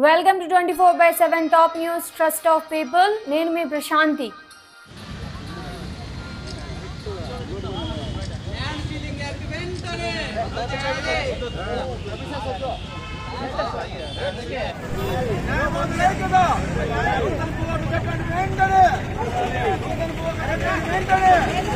Welcome to twenty four by seven top news trust of people నేను మీ ప్రశాంతి. ధర్మవరం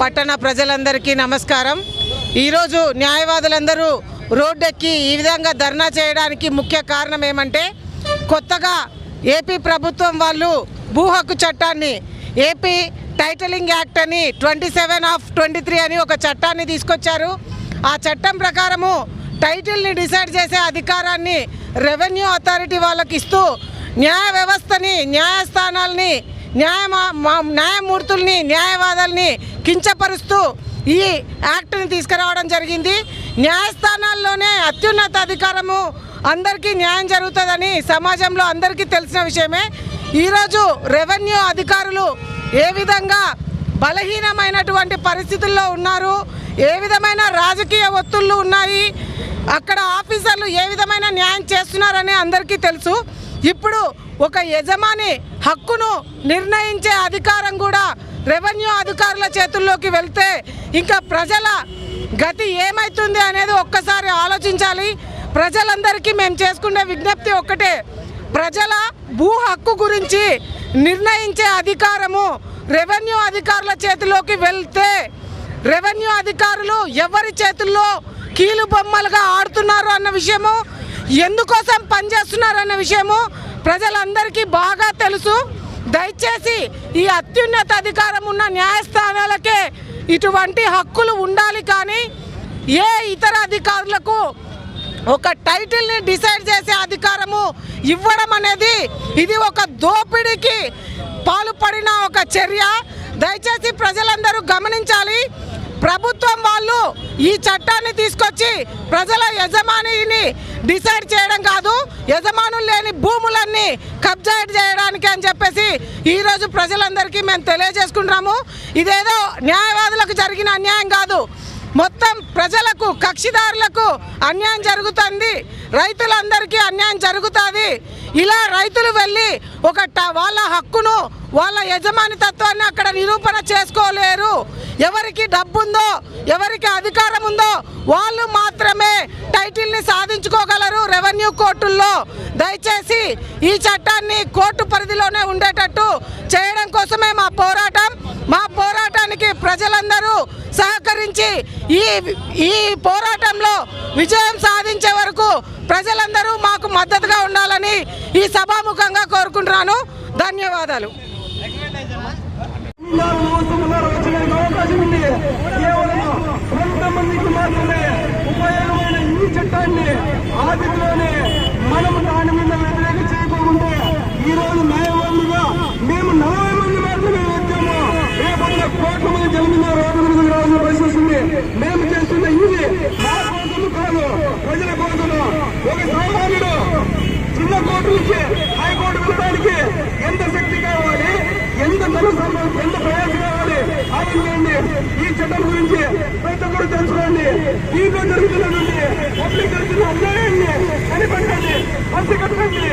పట్టణ ప్రజలందరికీ నమస్కారం. ఈరోజు న్యాయవాదులందరూ రోడ్డెక్కి ఈ విధంగా ధర్నా చేయడానికి ముఖ్య కారణం ఏమంటే కొత్తగా ఏపీ ప్రభుత్వం వాళ్ళు భూ హక్కు చట్టాన్ని ఏపీ టైటిలింగ్ యాక్ట్ అని twenty seven of twenty three అని ఒక చట్టాన్ని తీసుకొచ్చారు. ఆ చట్టం ప్రకారము టైటిల్ని డిసైడ్ చేసే అధికారాన్ని రెవెన్యూ అథారిటీ వాళ్ళకి ఇస్తూ న్యాయ వ్యవస్థని న్యాయస్థానాల్ని న్యాయ న్యాయమూర్తుల్ని న్యాయవాదుల్ని కించపరుస్తూ ఈ యాక్ట్ని తీసుకురావడం జరిగింది. న్యాయస్థానాల్లోనే అత్యున్నత అధికారము అందరికీ న్యాయం జరుగుతుందని సమాజంలో అందరికీ తెలిసిన విషయమే. ఈరోజు రెవెన్యూ అధికారులు ఏ విధంగా బలహీనమైనటువంటి పరిస్థితుల్లో ఉన్నారు ఏ విధమైన రాజకీయ ఒత్తుళ్ళు ఉన్నాయి అక్కడ ఆఫీసర్లు ఏ విధమైన న్యాయం చేస్తున్నారని అందరికీ తెలుసు. ఇప్పుడు ఒక యజమాని హక్కును నిర్ణయించే అధికారం కూడా రెవెన్యూ అధికారుల చేతుల్లోకి వెళ్తే ఇంకా ప్రజల గతి ఏమవుతుంది అనేది ఒక్కసారి ఆలోచించాలి. ప్రజలందరికీ మేము చేసుకునే విజ్ఞప్తి ఒక్కటే. ప్రజల భూ హక్కు గురించి నిర్ణయించే అధికారము రెవెన్యూ అధికారుల చేతిలోకి వెళ్తే రెవెన్యూ అధికారులు ఎవరి చేతుల్లో కీలు బొమ్మలుగా ఆడుతున్నారు అన్న విషయము ఎందుకోసం పనిచేస్తున్నారన్న విషయము ప్రజలందరికీ బాగా తెలుసు. దయచేసి ఈ అత్యున్నత అధికారం ఉన్న న్యాయస్థానాలకే ఇటువంటి హక్కులు ఉండాలి కానీ ఏ ఇతర అధికారులకు ఒక టైటిల్ని డిసైడ్ చేసే అధికారము ఇవ్వడం అనేది ఇది ఒక దోపిడీకి పాల్పడిన ఒక చర్య. దయచేసి ప్రజలందరూ గమనించి ప్రభుత్వం వాళ్ళు ఈ చట్టాన్ని తీసుకొచ్చి ప్రజల యజమానిని డిసైడ్ చేయడం కాదు యజమానులు లేని భూములన్నీ కబ్జా చేయడానికి అని చెప్పేసి ఈరోజు ప్రజలందరికీ మేము తెలియజేసుకుంటున్నాము. ఇదేదో న్యాయవాదులకు జరిగిన అన్యాయం కాదు. మొత్తం ప్రజలకు కక్షిదారులకు అన్యాయం జరుగుతుంది. రైతులందరికీ అన్యాయం జరుగుతుంది. ఇలా రైతులు వెళ్ళి ఒక ట- వాళ్ళ హక్కును వాళ్ళ యజమాని తత్వాన్ని అక్కడ నిరూపణ చేసుకోలేరు. ఎవరికి డబ్బుందో ఎవరికి అధికారం ఉందో వాళ్ళు మాత్రమే టైటిల్ని సాధించుకోగలరు రెవెన్యూ కోర్టుల్లో. దయచేసి ఈ చట్టాన్ని కోర్టు పరిధిలోనే ఉండేటట్టు చేయడం కోసమే మా పోరాటం. మా పోరాటానికి ప్రజలందరూ సహకరించి ఈ ఈ పోరాటంలో విజయం సాధించే వరకు ప్రజలందరూ మాకు మద్దతుగా ఉండాలని ఈ సభాముఖంగా కోరుకుంటున్నాను. ధన్యవాదాలు. అవకాశం ఉంది కేవలం కొంతమందికి మాత్రమే ఉపయోగమైన ఈ చట్టాన్ని ఆదిలోనే మనము దాని మీద వ్యతిరేక చేయకుండా ఈ రోజు న్యాయవాదులుగా మేము నలభై మంది మాత్రమే వచ్చాము రేపొద్దున కోట్ల మంది జనం రోడ్డు మీద రావాల్సిన మేము చేస్తున్న ఇది మా కాదు ప్రజల కోసము ఒక సామాన్యుడు చిన్న కోర్టు నుంచి హైకోర్టు వెళ్ళడానికి ఎంత శక్తి కావాలి? ఎంత ధన ఎంత ప్రయాసం కావాలి? ఆలోచించండి ఈ చట్టం గురించి ప్రతి ఒక్కరు తెలుసుకోండి. దీంట్లో జరుగుతున్నటువంటి పబ్లిక్ జరుగుతున్న అన్యాయాన్ని కనిపెట్టండి పసిగట్టండి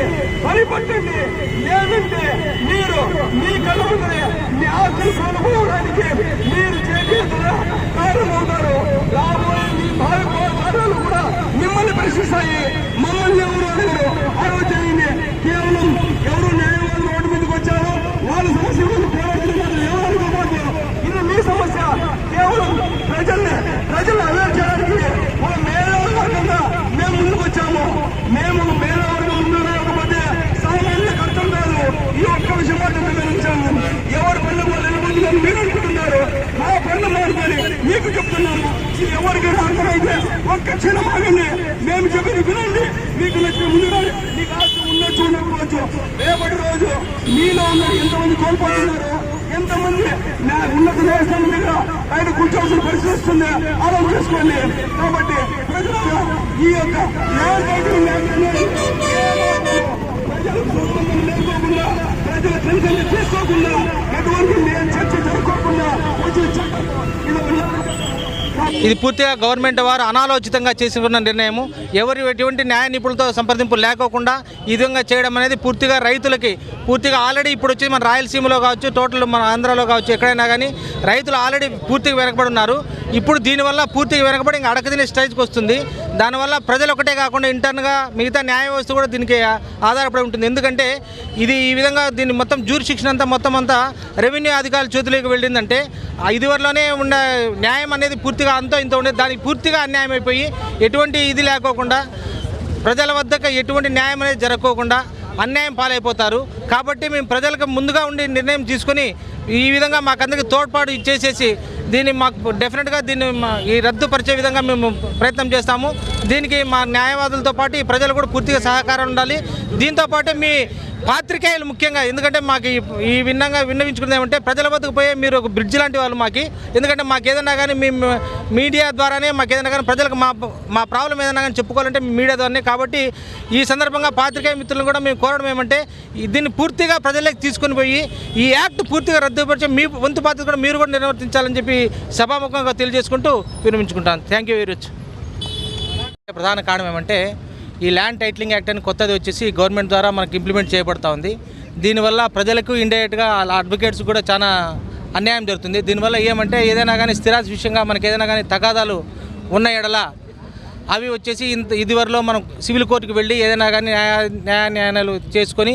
పరిపట్టండి లేదంటే మీరు మీ కళ్ళ ముందరే మీ ఆశలు మిమ్మల్ని స్థాయి మమ్మల్ని ఎవరు అడగరు జరిగింది కేవలం ఎవరు న్యాయవాదులు రోడ్డు మీదకి వచ్చారో వాళ్ళ సమస్య గురించి పోరాడుతున్నారు ఎవరు అనుకోకూడదు ఇది మీ సమస్య. కేవలం ప్రజల్ని ప్రజల్ని అవేర్ చేయాలి ఒక మేధావర్గంగా మేము ముందుకు వచ్చాము మేము మేధావర్గం ముందు రాకపోతే సామాన్య కష్టం కాదు ఈ ఒక్క విషయం మాత్రం వివరించాము ఎవరు పనులు వాళ్ళు వెళ్ళిపోతుందని మీరు అనుకుంటున్నారు మా పనులు మారుకొని మీకు చెప్తున్నాము ఇది ఎవరికైనా అర్థమైతే ఒక్క క్షణం ఆగండి మేము చెప్పిన వినండి మీకు నచ్చిన ముందు రండి. మీకు ఆస్తి ఉండొచ్చు ఉండకపోవచ్చు రేపటి రోజు మీలో ఉన్న ఎంతమంది కోల్పోతున్నారు ఎంతమంది నా ఉన్నత న్యాయస్థానం దగ్గర ఆయన కూర్చోవలసిన పరిస్థితి వస్తుంది ఆలోచన చేసుకోండి. కాబట్టి ప్రజలుగా ఈ యొక్క న్యాయ ప్రజలు సొంతంగా లేకోకుండా ప్రజల టెన్షన్ తీసుకోకుండా ఎటువంటి చర్చ జరుపుకోకుండా వచ్చిన చట్టం. ఇది పూర్తిగా గవర్నమెంట్ వారు అనాలోచితంగా చేసుకున్న నిర్ణయం ఎవరు ఎటువంటి న్యాయ నిపుణులతో సంప్రదింపులు లేకోకుండా ఈ విధంగా చేయడం అనేది పూర్తిగా రైతులకి పూర్తిగా ఆల్రెడీ ఇప్పుడు వచ్చి మన రాయలసీమలో కావచ్చు టోటల్ మన ఆంధ్రాలో కావచ్చు ఎక్కడైనా కానీ రైతులు ఆల్రెడీ పూర్తిగా వెనకబడి ఉన్నారు. ఇప్పుడు దీనివల్ల పూర్తిగా వెనకబడి ఇంకా అడగదినే స్టేజ్కి వస్తుంది. దానివల్ల ప్రజలు ఒకటే కాకుండా ఇంటర్న్గా మిగతా న్యాయ వ్యవస్థ కూడా దీనికి ఆధారపడి ఉంటుంది. ఎందుకంటే ఇది ఈ విధంగా దీన్ని మొత్తం జూరి శిక్షణ అంతా మొత్తం అంతా రెవెన్యూ అధికారుల చేతులకు వెళ్ళిందంటే ఇదివరలోనే ఉన్న న్యాయం అనేది పూర్తిగా అంతో ఇంత ఉండేది దానికి పూర్తిగా అన్యాయం అయిపోయి ఎటువంటి ఇది లేకోకుండా ప్రజల వద్దకు ఎటువంటి న్యాయం అనేది జరగకోకుండా అన్యాయం పాలైపోతారు. కాబట్టి మేము ప్రజలకు ముందుగా ఉండి నిర్ణయం తీసుకొని ఈ విధంగా మాకందరికి తోడ్పాటు ఇచ్చేసేసి దీన్ని మాకు డెఫినెట్గా దీన్ని ఈ రద్దుపరిచే విధంగా మేము ప్రయత్నం చేస్తాము. దీనికి మా న్యాయవాదులతో పాటు ఈ ప్రజలు కూడా పూర్తిగా సహకారం ఉండాలి. దీంతో పాటు మీ పాత్రికేయులు ముఖ్యంగా ఎందుకంటే మాకు ఈ- ఈ విన్నవించుకున్నది ఏమంటే ప్రజల వద్దకు పోయే మీరు ఒక బ్రిడ్జ్ లాంటి వాళ్ళు మాకు. ఎందుకంటే మాకు ఏదైనా కానీ మీ మీడియా ద్వారానే మాకు ఏదైనా కానీ ప్రజలకు మా మా ప్రాబ్లం ఏదైనా కానీ చెప్పుకోవాలంటే మీ మీడియా ద్వారానే. కాబట్టి ఈ సందర్భంగా పాత్రికేయ మిత్రులను కూడా మేము కోరడం ఏమంటే దీన్ని పూర్తిగా ప్రజలకు తీసుకుని పోయి ఈ యాక్ట్ పూర్తిగా రద్దుపరిచి మీ వంతు బాధ్యత కూడా మీరు కూడా నిర్వర్తించాలని చెప్పి సభాముఖంగా తెలియజేసుకుంటూ విరమించుకుంటాను థ్యాంక్ యూ వెరీ మచ్ ప్రధాన కారణం ఏమంటే ఈ ల్యాండ్ టైటిలింగ్ యాక్ట్ అని కొత్తది వచ్చేసి గవర్నమెంట్ ద్వారా మనకు ఇంప్లిమెంట్ చేయబడతా ఉంది. దీనివల్ల ప్రజలకు ఇండైరెక్ట్గా అడ్వకేట్స్ కూడా చాలా అన్యాయం జరుగుతుంది. దీనివల్ల ఏమంటే ఏదైనా కానీ స్థిరాస్తి విషయంగా మనకి ఏదైనా కానీ తగాదాలు ఉన్న ఎడల అవి వచ్చేసి ఇంత ఇదివరలో మనం సివిల్ కోర్టుకు వెళ్ళి ఏదైనా కానీ న్యాయ న్యాయ న్యాయాలు చేసుకొని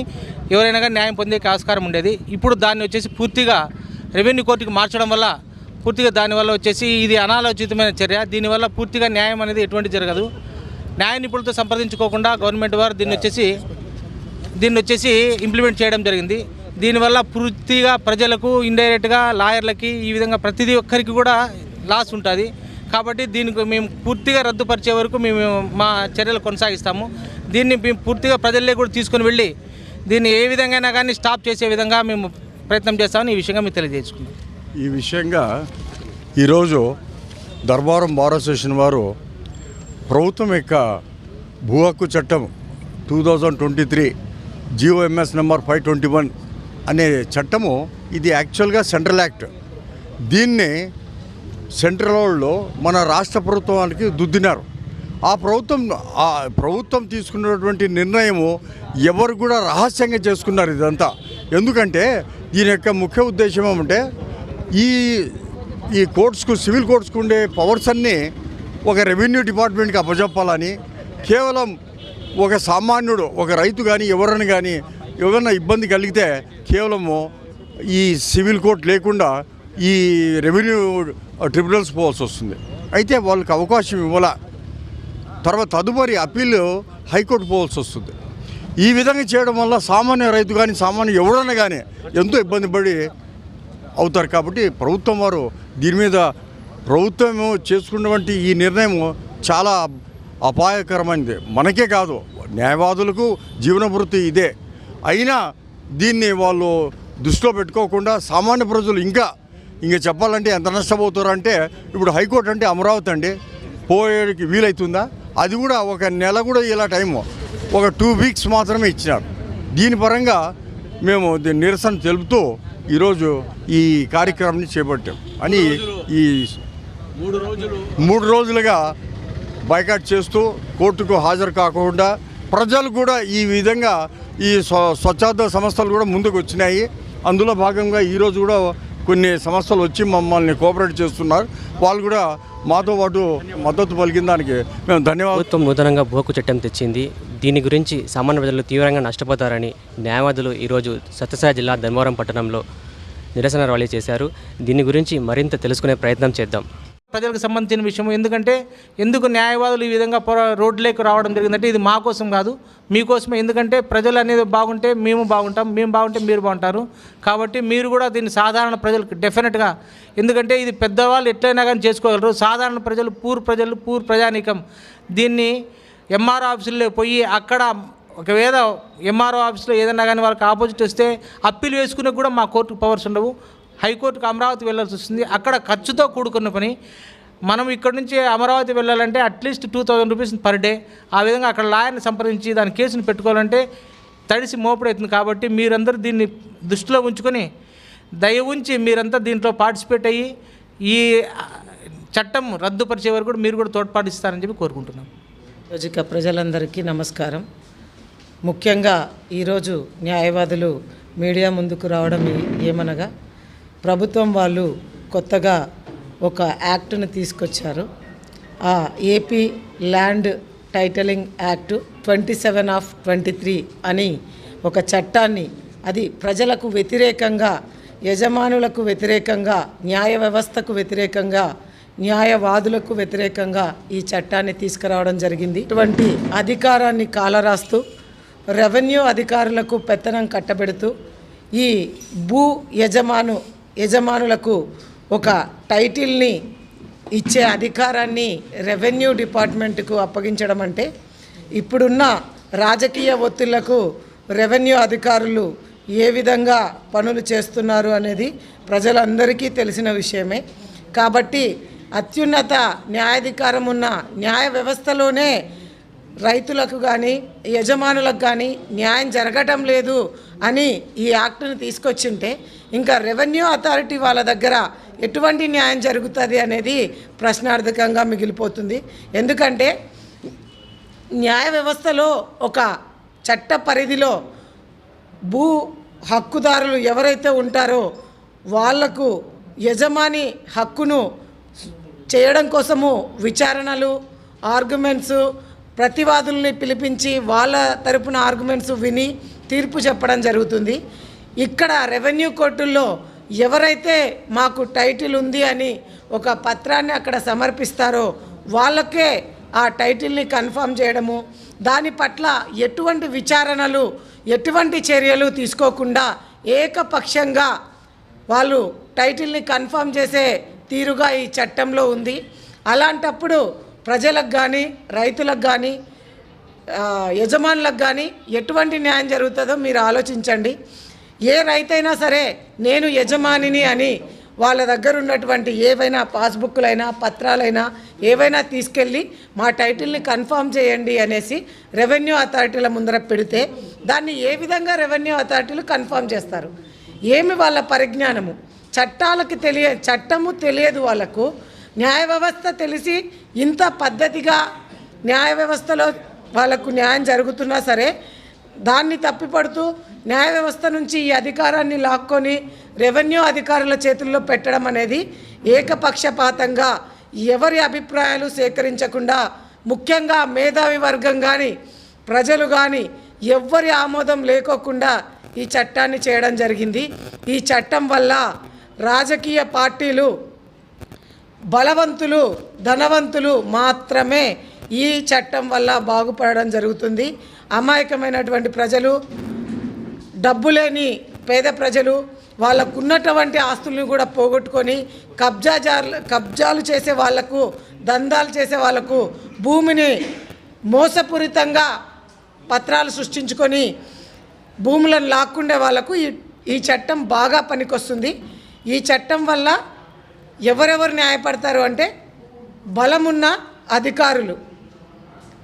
ఎవరైనా కానీ న్యాయం పొందే ఆస్కారం ఉండేది. ఇప్పుడు దాన్ని వచ్చేసి పూర్తిగా రెవెన్యూ కోర్టుకి మార్చడం వల్ల పూర్తిగా దానివల్ల వచ్చేసి ఇది అనాలోచితమైన చర్య. దీనివల్ల పూర్తిగా న్యాయం అనేది ఎటువంటి జరగదు. న్యాయ నిపుణులతో సంప్రదించుకోకుండా గవర్నమెంట్ వారు దీన్ని వచ్చేసి దీన్ని వచ్చేసి ఇంప్లిమెంట్ చేయడం జరిగింది. దీనివల్ల పూర్తిగా ప్రజలకు ఇండైరెక్ట్గా లాయర్లకి ఈ విధంగా ప్రతిదీ ఒక్కరికి కూడా లాస్ ఉంటుంది. కాబట్టి దీనికి మేము పూర్తిగా రద్దుపరిచే వరకు మేము మా చర్యలు కొనసాగిస్తాము. దీన్ని మేము పూర్తిగా ప్రజల్లో కూడా తీసుకొని వెళ్ళి దీన్ని ఏ విధంగా కానీ స్టాప్ చేసే విధంగా మేము ప్రయత్నం చేస్తామని ఈ విషయంగా మీకు తెలియజేసుకున్నాం ఈ విషయంగా ఈరోజు దర్బారం బార్ అసోసియేషన్ వారు ప్రభుత్వం యొక్క భూ హక్కు చట్టం two thousand twenty three GOMS number five twenty one అనే చట్టము ఇది యాక్చువల్గా సెంట్రల్ యాక్ట్. దీన్ని సెంట్రల్ వాళ్ళు మన రాష్ట్ర ప్రభుత్వానికి దుద్దినారు. ఆ ప్రభుత్వం ఆ ప్రభుత్వం తీసుకున్నటువంటి నిర్ణయము ఎవరు కూడా రహస్యంగా చేసుకున్నారు ఇదంతా. ఎందుకంటే దీని యొక్క ముఖ్య ఉద్దేశం ఏమంటే ఈ ఈ కోర్ట్స్కు సివిల్ కోర్ట్స్కు ఉండే పవర్స్ అన్నీ ఒక రెవెన్యూ డిపార్ట్మెంట్కి అప్పచెప్పాలని కేవలం ఒక సామాన్యుడు ఒక రైతు కానీ ఎవరైనా కానీ ఎవరైనా ఇబ్బంది కలిగితే కేవలము ఈ సివిల్ కోర్ట్ లేకుండా ఈ రెవెన్యూ ట్రిబ్యునల్స్ పోవాల్సి వస్తుంది. అయితే వాళ్ళకి అవకాశం ఇవ్వాల? తర్వాత తదుపరి అప్పీల్ హైకోర్టు పోవాల్సి వస్తుంది. ఈ విధంగా చేయడం వల్ల సామాన్య రైతు కానీ సామాన్య ఎవరైనా కానీ ఎంతో ఇబ్బంది పడి అవుతారు కాబట్టి ప్రభుత్వం వారు దీని మీద ప్రభుత్వం చేసుకున్నటువంటి ఈ నిర్ణయం చాలా అపాయకరమైనది మనకే కాదు న్యాయవాదులకు జీవనభృతి ఇదే. అయినా దీన్ని వాళ్ళు దృష్టిలో పెట్టుకోకుండా సామాన్య ప్రజలు ఇంకా ఇంకా చెప్పాలంటే ఎంత నష్టపోతారంటే ఇప్పుడు హైకోర్టు అంటే అమరావతి అండి పోయేకి వీలవుతుందా అది కూడా ఒక నెల కూడా ఇలా టైము ఒక టూ వీక్స్ మాత్రమే ఇచ్చినారు. దీని పరంగా మేము నిరసన తెలుపుతూ ఈరోజు ఈ కార్యక్రమాన్ని చేపట్టాం అని ఈ మూడు రోజులుగా బైకాట్ చేస్తూ కోర్టుకు హాజరు కాకుండా ప్రజలు కూడా ఈ విధంగా ఈ స్వ- స్వచ్ఛార్థ సంస్థలు కూడా ముందుకు వచ్చినాయి. అందులో భాగంగా ఈరోజు కూడా కొన్ని సంస్థలు వచ్చి మమ్మల్ని కోఆపరేట్ చేస్తున్నారు. వాళ్ళు కూడా మాతో పాటు మద్దతు పలికిన దానికి మేము ధన్యవాదాలు ప్రభుత్వం నూతనంగా భూకు చట్టం తెచ్చింది. దీని గురించి సామాన్య ప్రజలు తీవ్రంగా నష్టపోతారని న్యాయవాదులు ఈరోజు సత్యసాయి జిల్లా ధర్మవరం పట్టణంలో నిరసన ర్యాలీ చేశారు. దీని గురించి మరింత తెలుసుకునే ప్రయత్నం చేద్దాం. ప్రజలకు సంబంధించిన విషయం ఎందుకంటే ఎందుకు న్యాయవాదులు ఈ విధంగా పోరా రోడ్లేకి రావడం జరిగిందంటే ఇది మా కోసం కాదు. మీకోసమే ఎందుకంటే ప్రజలు అనేది బాగుంటే మేము బాగుంటాం మేము బాగుంటే మీరు బాగుంటారు. కాబట్టి మీరు కూడా దీన్ని సాధారణ ప్రజలకు డెఫినెట్గా ఎందుకంటే ఇది పెద్దవాళ్ళు ఎట్లయినా కానీ చేసుకోగలరు. సాధారణ ప్రజలు పూర్ ప్రజలు పూర్ ప్రజానీకం. దీన్ని ఎంఆర్ ఆఫీసుల్లో పోయి అక్కడ ఒకవేళ ఎంఆర్ఓ ఆఫీస్లో ఏదైనా కానీ వాళ్ళకి ఆపోజిట్ వస్తే అప్పీల్ వేసుకునే కూడా మా కోర్టు పవర్స్ ఉండవు. హైకోర్టుకు అమరావతి వెళ్ళాల్సి వస్తుంది. అక్కడ ఖర్చుతో కూడుకున్న పని. మనం ఇక్కడ నుంచి అమరావతి వెళ్ళాలంటే at least two thousand rupees per day ఆ విధంగా అక్కడ లాయర్ని సంప్రదించి దాని కేసును పెట్టుకోవాలంటే తడిసి మోపుడవుతుంది కాబట్టి మీరందరూ దీన్ని దృష్టిలో ఉంచుకొని దయ ఉంచి మీరంతా దీంట్లో పార్టిసిపేట్ అయ్యి ఈ చట్టం రద్దుపరిచే వరకు కూడా మీరు కూడా తోడ్పాటిస్తారని చెప్పి కోరుకుంటున్నాం. రోజుక ప్రజలందరికీ నమస్కారం. ముఖ్యంగా ఈరోజు న్యాయవాదులు మీడియా ముందుకు రావడం ఏమనగా ప్రభుత్వం వాళ్ళు కొత్తగా ఒక యాక్ట్ను తీసుకొచ్చారు. ఆ AP land titling act twenty seven of twenty three అని ఒక చట్టాన్ని అది ప్రజలకు వ్యతిరేకంగా యజమానులకు వ్యతిరేకంగా న్యాయ వ్యవస్థకు వ్యతిరేకంగా న్యాయవాదులకు వ్యతిరేకంగా ఈ చట్టాన్ని తీసుకురావడం జరిగింది. ఇటువంటి అధికారాన్ని కాలరాస్తూ రెవెన్యూ అధికారులకు పెత్తనం కట్టబెడుతూ ఈ భూ యజమాను యజమానులకు ఒక టైటిల్ని ఇచ్చే అధికారాన్ని రెవెన్యూ డిపార్ట్మెంట్కు అప్పగించడం అంటే ఇప్పుడున్న రాజకీయ ఒత్తిళ్ళకు రెవెన్యూ అధికారులు ఏ విధంగా పనులు చేస్తున్నారు అనేది ప్రజలందరికీ తెలిసిన విషయమే. కాబట్టి అత్యున్నత న్యాయాధికారం ఉన్న న్యాయ వ్యవస్థలోనే రైతులకు కానీ యజమానులకు కానీ న్యాయం జరగటం లేదు అని ఈ యాక్ట్ను తీసుకొచ్చింటే ఇంకా రెవెన్యూ అథారిటీ వాళ్ళ దగ్గర ఎటువంటి న్యాయం జరుగుతుంది అనేది ప్రశ్నార్థకంగా మిగిలిపోతుంది. ఎందుకంటే న్యాయ వ్యవస్థలో ఒక చట్ట పరిధిలో భూ హక్కుదారులు ఎవరైతే ఉంటారో వాళ్ళకు యజమాని హక్కును చేయడం కోసము విచారణలు ఆర్గ్యుమెంట్స్ ప్రతివాదుల్ని పిలిపించి వాళ్ళ తరపున ఆర్గ్యుమెంట్స్ విని తీర్పు చెప్పడం జరుగుతుంది. ఇక్కడ రెవెన్యూ కోర్టుల్లో ఎవరైతే మాకు టైటిల్ ఉంది అని ఒక పత్రాన్ని అక్కడ సమర్పిస్తారో వాళ్ళకే ఆ టైటిల్ని కన్ఫర్మ్ చేయడము దాని పట్ల ఎటువంటి విచారణలు ఎటువంటి చర్యలు తీసుకోకుండా ఏకపక్షంగా వాళ్ళు టైటిల్ని కన్ఫర్మ్ చేసే తీరుగా ఈ చట్టంలో ఉంది. అలాంటప్పుడు ప్రజలకు కానీ రైతులకు కానీ యజమానులకు కానీ ఎటువంటి న్యాయం జరుగుతుందో మీరు ఆలోచించండి. ఏ రైతైనా సరే నేను యజమానిని అని వాళ్ళ దగ్గర ఉన్నటువంటి ఏవైనా పాస్బుక్లైనా పత్రాలైనా ఏవైనా తీసుకెళ్ళి మా టైటిల్ని కన్ఫర్మ్ చేయండి అనేసి రెవెన్యూ అథారిటీల ముందర పెడితే దాన్ని ఏ విధంగా రెవెన్యూ అథారిటీలు కన్ఫర్మ్ చేస్తారు? ఏమి వాళ్ళ పరిజ్ఞానము? చట్టాలకు తెలియ చట్టము తెలియదు వాళ్ళకు. న్యాయ వ్యవస్థ తెలిసి ఇంత పద్ధతిగా న్యాయ వ్యవస్థలో వాళ్ళకు న్యాయం జరుగుతున్నా సరే దాన్ని తప్పిపడుతూ న్యాయ వ్యవస్థ నుంచి ఈ అధికారాన్ని లాక్కొని రెవెన్యూ అధికారుల చేతుల్లో పెట్టడం అనేది ఏకపక్షపాతంగా ఎవరి అభిప్రాయాలు సేకరించకుండా ముఖ్యంగా మేధావి వర్గం కానీ ప్రజలు కానీ ఎవ్వరి ఆమోదం లేకోకుండా ఈ చట్టాన్ని చేయడం జరిగింది. ఈ చట్టం వల్ల రాజకీయ పార్టీలు బలవంతులు ధనవంతులు మాత్రమే ఈ చట్టం వల్ల బాగుపడడం జరుగుతుంది. అమాయకమైనటువంటి ప్రజలు డబ్బు లేని పేద ప్రజలు వాళ్ళకున్నటువంటి ఆస్తులను కూడా పోగొట్టుకొని కబ్జాజార్లు కబ్జాలు చేసే వాళ్ళకు దందాలు చేసే వాళ్ళకు భూమిని మోసపూరితంగా పత్రాలు సృష్టించుకొని భూములను లాక్కుండే వాళ్ళకు ఈ ఈ చట్టం బాగా పనికొస్తుంది. ఈ చట్టం వల్ల ఎవరెవరు న్యాయపడతారు అంటే బలమున్న అధికారులు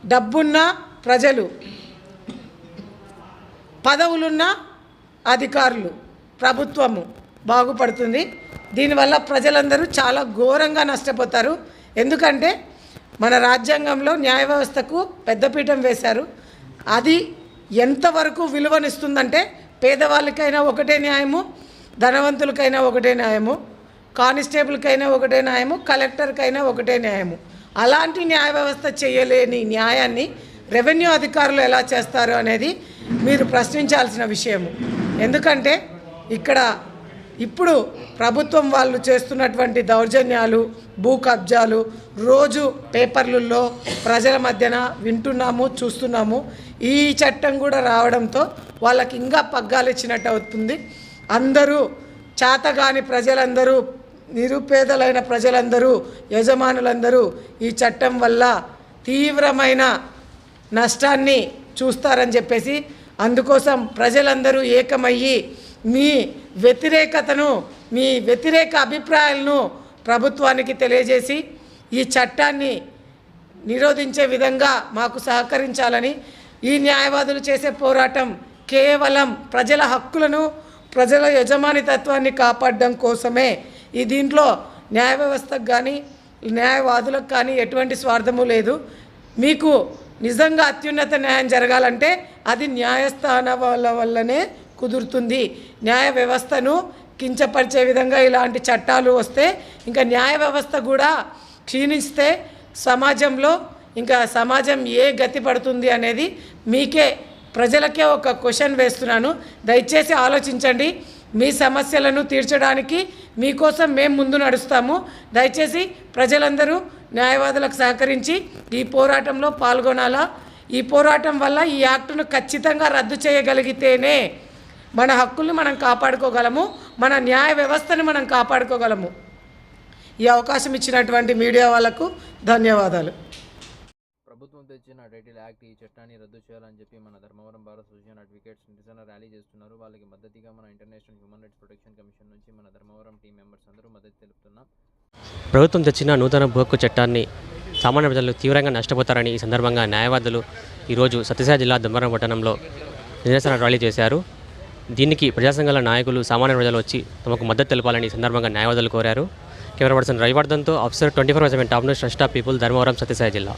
డబ్బున్న ప్రజలు పదవులున్న అధికారులు. ప్రభుత్వము బాగుపడుతుంది. దీనివల్ల ప్రజలందరూ చాలా ఘోరంగా నష్టపోతారు. ఎందుకంటే మన రాజ్యాంగంలో న్యాయ వ్యవస్థకు పెద్దపీఠం వేశారు. అది ఎంతవరకు విలువనిస్తుందంటే పేదవాళ్ళకైనా ఒకటే న్యాయము ధనవంతులకైనా ఒకటే న్యాయము. కానిస్టేబుల్కైనా ఒకటే న్యాయము కలెక్టర్కైనా ఒకటే న్యాయము. అలాంటి న్యాయ వ్యవస్థ చేయలేని న్యాయాన్ని రెవెన్యూ అధికారులు ఎలా చేస్తారు అనేది మీరు ప్రశ్నించాల్సిన విషయము. ఎందుకంటే ఇక్కడ ఇప్పుడు ప్రభుత్వం వాళ్ళు చేస్తున్నటువంటి దౌర్జన్యాలు భూ కబ్జాలు రోజు పేపర్లలో ప్రజల మధ్యన వింటున్నాము చూస్తున్నాము. ఈ చట్టం కూడా రావడంతో వాళ్ళకి ఇంకా పగ్గాలు ఇచ్చినట్టు అవుతుంది. అందరూ చాతగాని ప్రజలందరూ నిరుపేదలైన ప్రజలందరూ యజమానులందరూ ఈ చట్టం వల్ల తీవ్రమైన నష్టాన్ని చూస్తారని చెప్పేసి అందుకోసం ప్రజలందరూ ఏకమయ్యి మీ వ్యతిరేకతను మీ వ్యతిరేక అభిప్రాయాలను ప్రభుత్వానికి తెలియజేసి ఈ చట్టాన్ని నిరోధించే విధంగా మాకు సహకరించాలని ఈ న్యాయవాదులు చేసే పోరాటం కేవలం ప్రజల హక్కులను ప్రజల యజమానితత్వాన్ని కాపాడడం కోసమే ఈ దీంట్లో న్యాయ వ్యవస్థకు కానీ న్యాయవాదులకు కానీ ఎటువంటి స్వార్థము లేదు. మీకు నిజంగా అత్యున్నత న్యాయం జరగాలంటే అది న్యాయస్థానాల వల్లనే కుదురుతుంది. న్యాయ వ్యవస్థను కించపరిచే విధంగా ఇలాంటి చట్టాలు వస్తే ఇంకా న్యాయ వ్యవస్థ కూడా క్షీణిస్తే సమాజంలో ఇంకా సమాజం ఏ గతి పడుతుంది అనేది మీకే ప్రజలకే ఒక క్వశ్చన్ వేస్తున్నాను. దయచేసి ఆలోచించండి. మీ సమస్యలను తీర్చడానికి మీకోసం మేము ముందు నడుస్తాము. దయచేసి ప్రజలందరూ న్యాయవాదులకు సహకరించి ఈ పోరాటంలో పాల్గొనాలా? ఈ పోరాటం వల్ల ఈ యాక్టును ఖచ్చితంగా రద్దు చేయగలిగితేనే మన హక్కుల్ని మనం కాపాడుకోగలము మన న్యాయ వ్యవస్థని మనం కాపాడుకోగలము. ఈ అవకాశం ఇచ్చినటువంటి మీడియా వాళ్ళకు ధన్యవాదాలు. ప్రభుత్వం తెచ్చిన టైటిల్ యాక్ట్ ఈ చట్టాన్ని రద్దు చేయాలని చెప్పి మన ధర్మవరం భారత్ సొసైషన్ అడ్వకేట్స్ నిరసన ర్యాలీ చేస్తున్నారు. వాళ్ళకి మద్దతుగా మన international human rights protection commission నుంచి మన ధర్మవరం టీం మెంబర్స్ అందరూ మద్దతు తెలుపుతున్నాం ప్రభుత్వం తెచ్చిన నూతన భూహక్కు చట్టాన్ని సామాన్య ప్రజలు తీవ్రంగా నష్టపోతారని ఈ సందర్భంగా న్యాయవాదులు ఈరోజు సత్యసాయి జిల్లా ధర్మవరం పట్టణంలో నిరసన ర్యాలీ చేశారు. దీనికి ప్రజాసంఘాల నాయకులు సామాన్య ప్రజలు వచ్చి తమకు మద్దతు తెలపాలని సందర్భంగా న్యాయవాదులు కోరారు. Camera person రవివర్ధన్తో officer twenty four seven top news trust of people Dharmavaram Satyasai జిల్లా.